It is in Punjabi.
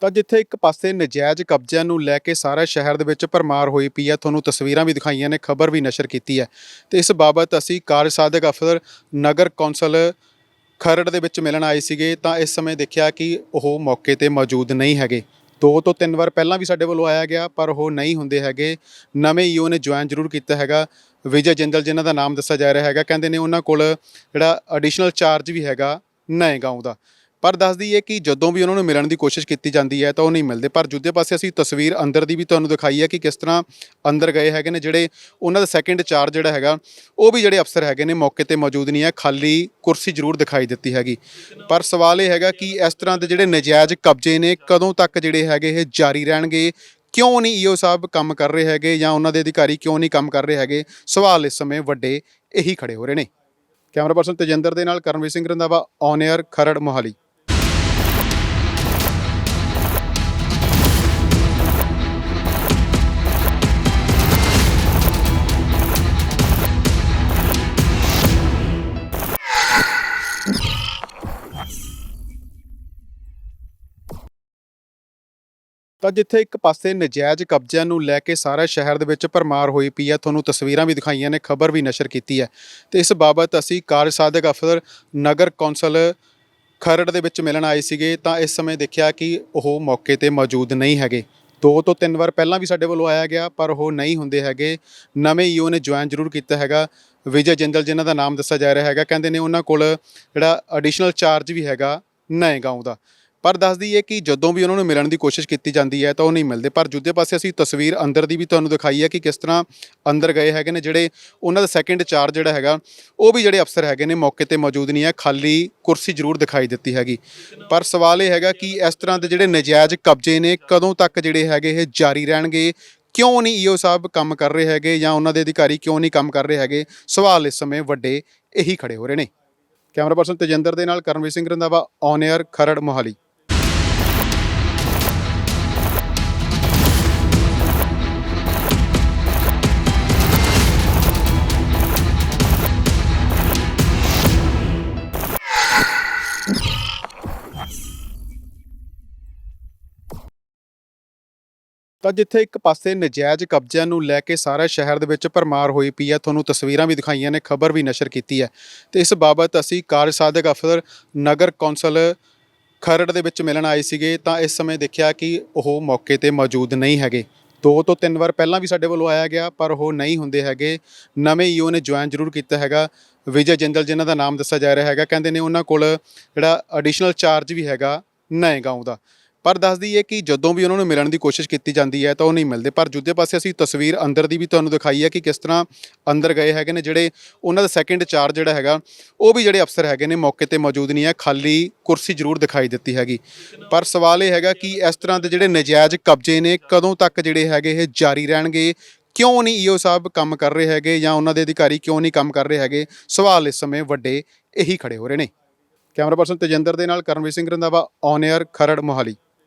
ਤਾਂ ਜਿੱਥੇ ਇੱਕ ਪਾਸੇ ਨਜਾਇਜ਼ ਕਬਜ਼ਿਆਂ ਨੂੰ ਲੈ ਕੇ ਸਾਰਾ ਸ਼ਹਿਰ ਦੇ ਵਿੱਚ ਭਰਮਾਰ ਹੋਈ ਪਈ ਹੈ, ਤੁਹਾਨੂੰ ਤਸਵੀਰਾਂ ਵੀ ਦਿਖਾਈਆਂ ਨੇ, ਖਬਰ ਵੀ ਨਸ਼ਰ ਕੀਤੀ ਹੈ। ਤੇ ਇਸ ਬਾਬਤ ਅਸੀਂ ਕਾਰਜ ਸਾਧਕ ਅਫਸਰ ਨਗਰ ਕੌਂਸਲ ਖਰੜ ਦੇ ਵਿੱਚ ਮਿਲਣ ਆਏ ਸੀਗੇ, ਤਾਂ ਇਸ ਸਮੇਂ ਦੇਖਿਆ ਕਿ ਉਹ ਮੌਕੇ ਤੇ ਮੌਜੂਦ ਨਹੀਂ ਹੈਗੇ। ਦੋ ਤੋਂ ਤਿੰਨ ਵਾਰ ਪਹਿਲਾਂ ਵੀ ਸਾਡੇ ਵੱਲੋਂ ਆਇਆ ਗਿਆ, ਪਰ ਉਹ ਨਹੀਂ ਹੁੰਦੇ ਹੈਗੇ। ਨਵੇਂ ਈਓ ਨੇ ਜੁਆਇਨ ਜ਼ਰੂਰ ਕੀਤਾ ਹੈਗਾ। ਵਿਜੇ ਜਿੰਦਲ ਜਿਨ੍ਹਾਂ ਦਾ ਨਾਮ ਦੱਸਿਆ ਜਾ ਰਿਹਾ ਹੈਗਾ, ਕਹਿੰਦੇ ਨੇ ਉਹਨਾਂ ਕੋਲ ਜਿਹੜਾ ਐਡੀਸ਼ਨਲ ਚਾਰਜ ਵੀ ਹੈਗਾ ਨਏ ਗਾਉਂ ਦਾ। ਪਰ ਦੱਸ ਦਈਏ ਕਿ ਜਦੋਂ ਵੀ ਉਹਨਾਂ ਨੂੰ ਮਿਲਣ ਦੀ ਕੋਸ਼ਿਸ਼ ਕੀਤੀ ਜਾਂਦੀ ਹੈ ਤਾਂ ਉਹ ਨਹੀਂ ਮਿਲਦੇ। ਪਰ ਦੂਜੇ ਪਾਸੇ ਅਸੀਂ ਤਸਵੀਰ ਅੰਦਰ ਦੀ ਵੀ ਤੁਹਾਨੂੰ ਦਿਖਾਈ ਹੈ ਕਿ ਕਿਸ ਤਰ੍ਹਾਂ ਅੰਦਰ ਗਏ ਹੈਗੇ ਨੇ, ਜਿਹੜੇ ਉਹਨਾਂ ਦਾ ਸੈਕੰਡ ਚਾਰਜ ਜਿਹੜਾ ਹੈਗਾ, ਉਹ ਵੀ ਜਿਹੜੇ ਅਫਸਰ ਹੈਗੇ ਨੇ, ਮੌਕੇ ਤੇ ਮੌਜੂਦ ਨਹੀਂ ਹੈ। ਖਾਲੀ ਕੁਰਸੀ ਜ਼ਰੂਰ ਦਿਖਾਈ ਦਿੱਤੀ ਹੈਗੀ। ਪਰ ਸਵਾਲ ਇਹ ਹੈਗਾ ਕਿ ਇਸ ਤਰ੍ਹਾਂ ਦੇ ਜਿਹੜੇ ਨਜਾਇਜ਼ ਕਬਜ਼ੇ ਨੇ, ਕਦੋਂ ਤੱਕ ਜਿਹੜੇ ਹੈਗੇ ਇਹ ਜਾਰੀ ਰਹਿਣਗੇ? ਕਿਉਂ ਨਹੀਂ ਈਓ ਸਾਹਿਬ ਕੰਮ ਕਰ ਰਹੇ ਹੈਗੇ ਜਾਂ ਉਹਨਾਂ ਦੇ ਅਧਿਕਾਰੀ ਕਿਉਂ ਨਹੀਂ ਕੰਮ ਕਰ ਰਹੇ ਹੈਗੇ? ਸਵਾਲ ਇਸ ਸਮੇਂ ਵੱਡੇ ਇਹੀ ਖੜੇ ਹੋ ਰਹੇ ਨੇ। ਕੈਮਰਾ ਪਰਸਨ ਤੇਜਿੰਦਰ ਦੇ ਨਾਲ ਕਰਨਵੀਰ ਸਿੰਘ ਰੰਧਾਵਾ ਔਨ 에ਅਰ ਖਰੜ, ਮੋਹਾਲੀ। ਤਾਂ ਜਿੱਥੇ ਇੱਕ ਪਾਸੇ ਨਜਾਇਜ਼ ਕਬਜ਼ਿਆਂ ਨੂੰ ਲੈ ਕੇ ਸਾਰੇ ਸ਼ਹਿਰ ਦੇ ਵਿੱਚ ਭਰਮਾਰ ਹੋਈ ਪਈ ਹੈ, ਤੁਹਾਨੂੰ ਤਸਵੀਰਾਂ ਵੀ ਦਿਖਾਈਆਂ ਨੇ, ਖਬਰ ਵੀ ਨਸ਼ਰ ਕੀਤੀ ਹੈ। ਤੇ ਇਸ ਬਾਬਤ ਅਸੀਂ ਕਾਰਜ ਸਾਧਕ ਅਫਸਰ ਨਗਰ ਕੌਂਸਲ ਖਰੜ ਦੇ ਵਿੱਚ ਮਿਲਣ ਆਏ ਸੀਗੇ, ਤਾਂ ਇਸ ਸਮੇਂ ਦੇਖਿਆ ਕਿ ਉਹ ਮੌਕੇ ਤੇ ਮੌਜੂਦ ਨਹੀਂ ਹੈਗੇ। ਦੋ ਤੋਂ ਤਿੰਨ ਵਾਰ ਪਹਿਲਾਂ ਵੀ ਸਾਡੇ ਵੱਲੋਂ ਆਇਆ ਗਿਆ, ਪਰ ਉਹ ਨਹੀਂ ਹੁੰਦੇ ਹੈਗੇ। ਨਵੇਂ ਈਓ ਨੇ ਜੁਆਇਨ ਜ਼ਰੂਰ ਕੀਤਾ ਹੈਗਾ। ਵਿਜੇ ਜਿੰਦਲ ਜਿਨ੍ਹਾਂ ਦਾ ਨਾਮ ਦੱਸਿਆ ਜਾ ਰਿਹਾ ਹੈਗਾ, ਕਹਿੰਦੇ ਨੇ ਉਹਨਾਂ ਕੋਲ ਜਿਹੜਾ ਐਡੀਸ਼ਨਲ ਚਾਰਜ ਵੀ ਹੈਗਾ ਨਏ ਗਾਉਂ ਦਾ। ਪਰ ਦੱਸ ਦਈਏ ਕਿ ਜਦੋਂ ਵੀ ਉਹਨਾਂ ਨੂੰ ਮਿਲਣ ਦੀ ਕੋਸ਼ਿਸ਼ ਕੀਤੀ ਜਾਂਦੀ ਹੈ ਤਾਂ ਉਹ ਨਹੀਂ ਮਿਲਦੇ। ਪਰ ਦੂਜੇ ਪਾਸੇ ਅਸੀਂ ਤਸਵੀਰ ਅੰਦਰ ਦੀ ਵੀ ਤੁਹਾਨੂੰ ਦਿਖਾਈ ਹੈ ਕਿ ਕਿਸ ਤਰ੍ਹਾਂ ਅੰਦਰ ਗਏ ਹੈਗੇ ਨੇ, ਜਿਹੜੇ ਉਹਨਾਂ ਦਾ ਸੈਕੰਡ ਚਾਰਜ ਜਿਹੜਾ ਹੈਗਾ, ਉਹ ਵੀ ਜਿਹੜੇ ਅਫਸਰ ਹੈਗੇ ਨੇ, ਮੌਕੇ ਤੇ ਮੌਜੂਦ ਨਹੀਂ ਹੈ। ਖਾਲੀ ਕੁਰਸੀ ਜ਼ਰੂਰ ਦਿਖਾਈ ਦਿੱਤੀ ਹੈਗੀ। ਪਰ ਸਵਾਲ ਇਹ ਹੈਗਾ ਕਿ ਇਸ ਤਰ੍ਹਾਂ ਦੇ ਜਿਹੜੇ ਨਜਾਇਜ਼ ਕਬਜ਼ੇ ਨੇ, ਕਦੋਂ ਤੱਕ ਜਿਹੜੇ ਹੈਗੇ ਇਹ ਜਾਰੀ ਰਹਿਣਗੇ? ਕਿਉਂ ਨਹੀਂ ਈਓ ਸਾਹਿਬ ਕੰਮ ਕਰ ਰਹੇ ਹੈਗੇ ਜਾਂ ਉਹਨਾਂ ਦੇ ਅਧਿਕਾਰੀ ਕਿਉਂ ਨਹੀਂ ਕੰਮ ਕਰ ਰਹੇ ਹੈਗੇ? ਸਵਾਲ ਇਸ ਸਮੇਂ ਵੱਡੇ ਇਹੀ ਖੜੇ ਹੋ ਰਹੇ ਨੇ। ਕੈਮਰਾ ਪਰਸਨ ਤੇਜਿੰਦਰ ਦੇ ਨਾਲ ਕਰਨਵੀਰ ਸਿੰਘ ਰੰਧਾਵਾ ਔਨ 에ਅਰ ਖਰੜ, ਮੋਹਾਲੀ। ਤਾਂ ਜਿੱਥੇ ਇੱਕ ਪਾਸੇ ਨਜਾਇਜ਼ ਕਬਜ਼ਿਆਂ ਨੂੰ ਲੈ ਕੇ ਸਾਰਾ ਸ਼ਹਿਰ ਦੇ ਵਿੱਚ ਭਰਮਾਰ ਹੋਈ ਪਈ ਹੈ, ਤੁਹਾਨੂੰ ਤਸਵੀਰਾਂ ਵੀ ਦਿਖਾਈਆਂ ਨੇ, ਖਬਰ ਵੀ ਨਸ਼ਰ ਕੀਤੀ ਹੈ। ਤੇ ਇਸ ਬਾਬਤ ਅਸੀਂ ਕਾਰਜ ਸਾਧਕ ਅਫਸਰ ਨਗਰ ਕੌਂਸਲ ਖਰੜ ਦੇ ਵਿੱਚ ਮਿਲਣ ਆਏ ਸੀਗੇ, ਤਾਂ ਇਸ ਸਮੇਂ ਦੇਖਿਆ ਕਿ ਉਹ ਮੌਕੇ ਤੇ ਮੌਜੂਦ ਨਹੀਂ ਹੈਗੇ। ਦੋ ਤੋਂ ਤਿੰਨ ਵਾਰ ਪਹਿਲਾਂ ਵੀ ਸਾਡੇ ਵੱਲੋਂ ਆਇਆ ਗਿਆ, ਪਰ ਉਹ ਨਹੀਂ ਹੁੰਦੇ ਹੈਗੇ। ਨਵੇਂ ਈਓ ਨੇ ਜੁਆਇਨ ਜ਼ਰੂਰ ਕੀਤਾ ਹੈਗਾ। ਵਿਜੇ ਜਿੰਦਲ ਜਿਨ੍ਹਾਂ ਦਾ ਨਾਮ ਦੱਸਿਆ ਜਾ ਰਿਹਾ ਹੈਗਾ, ਕਹਿੰਦੇ ਨੇ ਉਹਨਾਂ ਕੋਲ ਜਿਹੜਾ ਐਡੀਸ਼ਨਲ ਚਾਰਜ ਵੀ ਹੈਗਾ ਨਏ ਗਾਉਂ ਦਾ। ਪਰ ਦੱਸ ਦਈਏ ਕਿ ਜਦੋਂ ਵੀ ਉਹਨਾਂ ਨੂੰ ਮਿਲਣ ਦੀ ਕੋਸ਼ਿਸ਼ ਕੀਤੀ ਜਾਂਦੀ ਹੈ ਤਾਂ ਉਹ ਨਹੀਂ ਮਿਲਦੇ। ਪਰ ਦੂਜੇ ਪਾਸੇ ਅਸੀਂ ਤਸਵੀਰ ਅੰਦਰ ਦੀ ਵੀ ਤੁਹਾਨੂੰ ਦਿਖਾਈ ਹੈ ਕਿ ਕਿਸ ਤਰ੍ਹਾਂ ਅੰਦਰ ਗਏ ਹੈਗੇ ਨੇ, ਜਿਹੜੇ ਉਹਨਾਂ ਦਾ ਸੈਕੰਡ ਚਾਰਜ ਜਿਹੜਾ ਹੈਗਾ, ਉਹ ਵੀ ਜਿਹੜੇ ਅਫਸਰ ਹੈਗੇ ਨੇ ਮੌਕੇ ਤੇ ਮੌਜੂਦ ਨਹੀਂ ਹੈ। ਖਾਲੀ ਕੁਰਸੀ ਜ਼ਰੂਰ ਦਿਖਾਈ ਦਿੱਤੀ ਹੈਗੀ। ਪਰ ਸਵਾਲ ਇਹ ਹੈਗਾ ਕਿ ਇਸ ਤਰ੍ਹਾਂ ਦੇ ਜਿਹੜੇ ਨਜਾਇਜ਼ ਕਬਜ਼ੇ ਨੇ, ਕਦੋਂ ਤੱਕ ਜਿਹੜੇ ਹੈਗੇ ਇਹ ਜਾਰੀ ਰਹਿਣਗੇ? ਕਿਉਂ ਨਹੀਂ ਈਓ ਸਾਹਿਬ ਕੰਮ ਕਰ ਰਹੇ ਹੈਗੇ ਜਾਂ ਉਹਨਾਂ ਦੇ ਅਧਿਕਾਰੀ ਕਿਉਂ ਨਹੀਂ ਕੰਮ ਕਰ ਰਹੇ ਹੈਗੇ? ਸਵਾਲ ਇਸ ਸਮੇਂ ਵੱਡੇ ਇਹੀ ਖੜੇ ਹੋ ਰਹੇ ਨੇ। ਕੈਮਰਾ ਪਰਸਨ ਤੇਜਿੰਦਰ ਦੇ ਨਾਲ ਕਰਨਵੀਰ ਸਿੰਘ ਰੰਧਾਵਾ ਔਨ 에ਅਰ ਖਰੜ, ਮੋਹਾਲੀ।